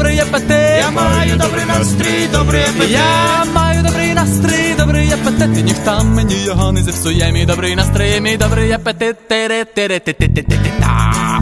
добрий апетит. Я маю добрий настрій, добрий апетит. Я маю добрий настрій, добрий апетит. І ніхто мені його не зіпсує, мій добрий настрій, мій добрий апетит. Тири-тири-ти-ти-ти-ти-та